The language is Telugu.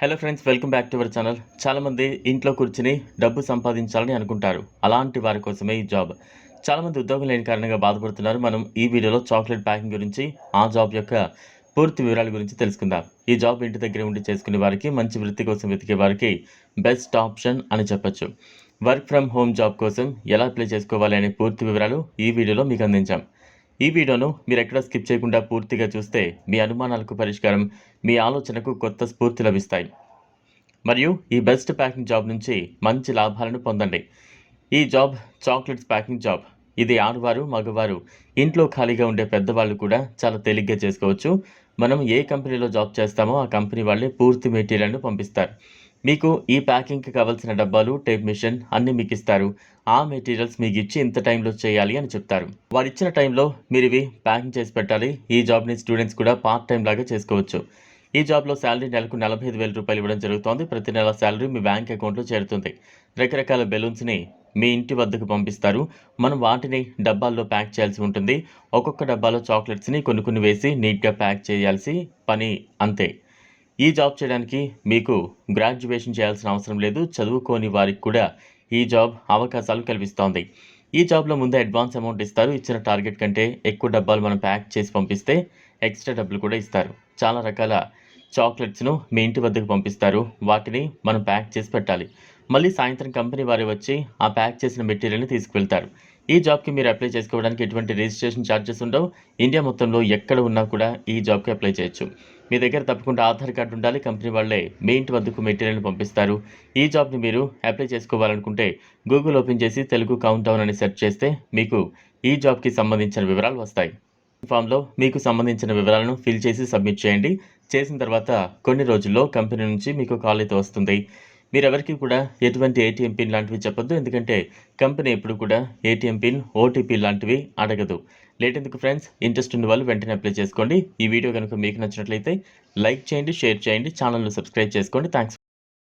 Hello friends welcome back to our channel చాలామంది ఇంట్లో కూర్చుని డబ్బు సంపాదించాలని అనుకుంటారు. అలాంటి వారి కోసమే ఈ జాబ్ చాలామంది ఉద్యోగం లేని కారణంగా బాధపడుతున్నారు. మనం ఈ వీడియోలో చాక్లెట్ ప్యాకింగ్ గురించి ఆ జాబ్ యొక్క పూర్తి వివరాల గురించి తెలుసుకుందాం. ఈ జాబ్ ఇంటి దగ్గర ఉండి చేసుకునే వారికి మంచి వృత్తి కోసం వెతికే వారికి బెస్ట్ ఆప్షన్ అని చెప్పొచ్చు. వర్క్ ఫ్రమ్ హోమ్ జాబ్ కోసం ఎలా అప్లై చేసుకోవాలి అనే పూర్తి వివరాలు ఈ వీడియోలో మీకు అందించాం. ఈ వీడియోను మీరు ఎక్కడ స్కిప్ చేయకుండా పూర్తిగా చూస్తే మీ అనుమానాలకు పరిష్కారం మీ ఆలోచనకు కొత్త స్ఫూర్తి లభిస్తాయి. మరియు ఈ బెస్ట్ ప్యాకింగ్ జాబ్ నుంచి మంచి లాభాలను పొందండి. ఈ జాబ్ చాక్లెట్స్ ప్యాకింగ్ జాబ్. ఇది ఆడవారు మగవారు ఇంట్లో ఖాళీగా ఉండే పెద్దవాళ్ళు కూడా చాలా తేలిగ్గా చేసుకోవచ్చు. మనం ఏ కంపెనీలో జాబ్ చేస్తామో ఆ కంపెనీ వాళ్ళే పూర్తి మెటీరియల్ను పంపిస్తారు. మీకు ఈ ప్యాకింగ్కి కావాల్సిన డబ్బాలు టేప్ మిషన్ అన్నీ మీకు ఇస్తారు. ఆ మెటీరియల్స్ మీకు ఇచ్చి ఇంత టైంలో చేయాలి అని చెప్తారు. వారు ఇచ్చిన టైంలో మీరు ఇవి ప్యాకింగ్ చేసి పెట్టాలి. ఈ జాబ్ని స్టూడెంట్స్ కూడా పార్ట్ టైం లాగా చేసుకోవచ్చు. ఈ జాబ్లో శాలరీ నెలకు నలభై ఐదు వేల రూపాయలు ఇవ్వడం జరుగుతోంది. ప్రతి నెల శాలరీ మీ బ్యాంక్ అకౌంట్లో చేరుతుంది. రకరకాల బెలూన్స్ని మీ ఇంటి వద్దకు పంపిస్తారు. మనం వాటిని డబ్బాల్లో ప్యాక్ చేయాల్సి ఉంటుంది. ఒక్కొక్క డబ్బాలో చాక్లెట్స్ని కొన్ని కొన్ని వేసి నీట్గా ప్యాక్ చేయాల్సి పని అంతే. ఈ జాబ్ చేయడానికి మీకు గ్రాడ్యుయేషన్ చేయాల్సిన అవసరం లేదు. చదువుకోని వారికి కూడా ఈ జాబ్ అవకాశాలు కల్పిస్తోంది. ఈ జాబ్లో ముందే అడ్వాన్స్ అమౌంట్ ఇస్తారు. ఇచ్చిన టార్గెట్ కంటే ఎక్కువ డబ్బాలు మనం ప్యాక్ చేసి పంపిస్తే ఎక్స్ట్రా డబ్బులు కూడా ఇస్తారు. చాలా రకాల చాక్లెట్స్ను మీ ఇంటి వద్దకు పంపిస్తారు. వాటిని మనం ప్యాక్ చేసి పెట్టాలి. మళ్ళీ సాయంత్రం కంపెనీ వారు వచ్చి ఆ ప్యాక్ చేసిన మెటీరియల్ని తీసుకువెళ్తారు. ఈ జాబ్కి మీరు అప్లై చేసుకోవడానికి ఎటువంటి రిజిస్ట్రేషన్ ఛార్జెస్ ఉండవు. ఇండియా మొత్తంలో ఎక్కడ ఉన్నా కూడా ఈ జాబ్కి అప్లై చేయొచ్చు. మీ దగ్గర తప్పకుండా ఆధార్ కార్డు ఉండాలి. కంపెనీ వాళ్ళే మీ ఇంటి వద్దకు మెటీరియల్ని పంపిస్తారు. ఈ జాబ్ని మీరు అప్లై చేసుకోవాలనుకుంటే గూగుల్ ఓపెన్ చేసి తెలుగు కౌంట్ అని సెర్చ్ చేస్తే మీకు ఈ జాబ్కి సంబంధించిన వివరాలు వస్తాయి. ఫామ్లో మీకు సంబంధించిన వివరాలను ఫిల్ చేసి సబ్మిట్ చేయండి. చేసిన తర్వాత కొన్ని రోజుల్లో కంపెనీ నుంచి మీకు కాల్ అయితే వస్తుంది. మీరెవరికి కూడా ఎటువంటి ఏటీఎం పిన్ లాంటివి చెప్పొద్దు. ఎందుకంటే కంపెనీ ఎప్పుడు కూడా ఏటీఎం పిన్ ఓటీపీ లాంటివి అడగదు. లేట్ ఎందుకు ఫ్రెండ్స్? ఇంట్రెస్ట్ ఉన్న వాళ్ళు వెంటనే అప్లై చేసుకోండి. ఈ వీడియో కనుక మీకు నచ్చినట్లయితే లైక్ చేయండి షేర్ చేయండి ఛానల్ను సబ్స్క్రైబ్ చేసుకోండి. థ్యాంక్స్